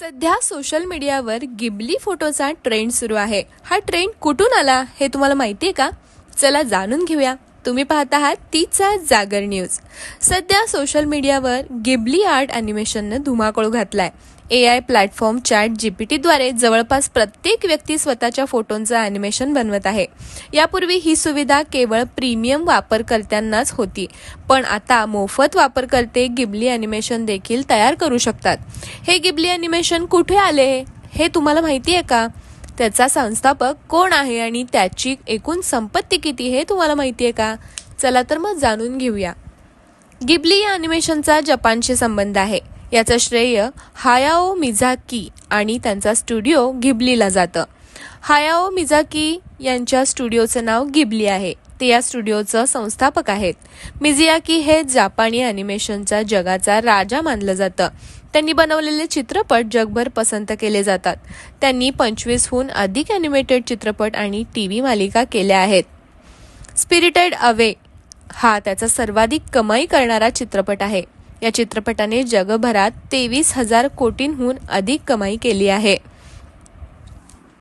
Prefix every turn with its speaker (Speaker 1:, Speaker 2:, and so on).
Speaker 1: सध्या सोशल मीडियावर गिबली फोटोचा ट्रेंड सुरू आहे. हा ट्रेंड कुठून आला हे तुम्हाला माहिती आहे का? चला जाणून घेऊया. तुम्ही पाहत आहात तीचा जागर न्यूज. सध्या सोशल मीडियावर गिबली आर्ट अॅनिमेशननं धुमाकूळ घातलाय. ए आय प्लॅटफॉर्म चॅट जीपीटीद्वारे जवळपास प्रत्येक व्यक्ती स्वतःच्या फोटोंचं अॅनिमेशन बनवत आहे. यापूर्वी ही सुविधा केवळ प्रीमियम वापरकर्त्यांनाच होती पण आता मोफत वापरकर्ते गिबली अॅनिमेशन देखील तयार करू शकतात. हे गिबली अॅनिमेशन कुठे आले? हे तुम्हाला माहिती आहे का? त्याचा संस्थापक कोण आहे आणि त्याची एकूण संपत्ती किती हे तुम्हाला माहिती आहे का? चला तर मग जाणून घेऊया. गिबली या अॅनिमेशनचा जपानशी संबंध आहे. याचं श्रेय हायाओ मिझाकी आणि त्यांचा स्टुडिओ गिबलीला जातं. हायाओ मिझाकी यांच्या स्टुडिओचं नाव गिबली आहे. ते या स्टुडिओचं संस्थापक आहेत. मिझियाकी हे जापानी अॅनिमेशनच्या जगाचा राजा मानलं जातं. त्यांनी बनवलेले चित्रपट जगभर पसंत केले जातात. त्यांनी पंचवीसहून अधिक अॅनिमेटेड चित्रपट आणि टी व्ही मालिका केल्या आहेत. स्पिरिटेड अवे हा त्याचा सर्वाधिक कमाई करणारा चित्रपट आहे. या चित्रपटाने जगभरात तेवीस हजार कोटींहून अधिक कमाई केली आहे.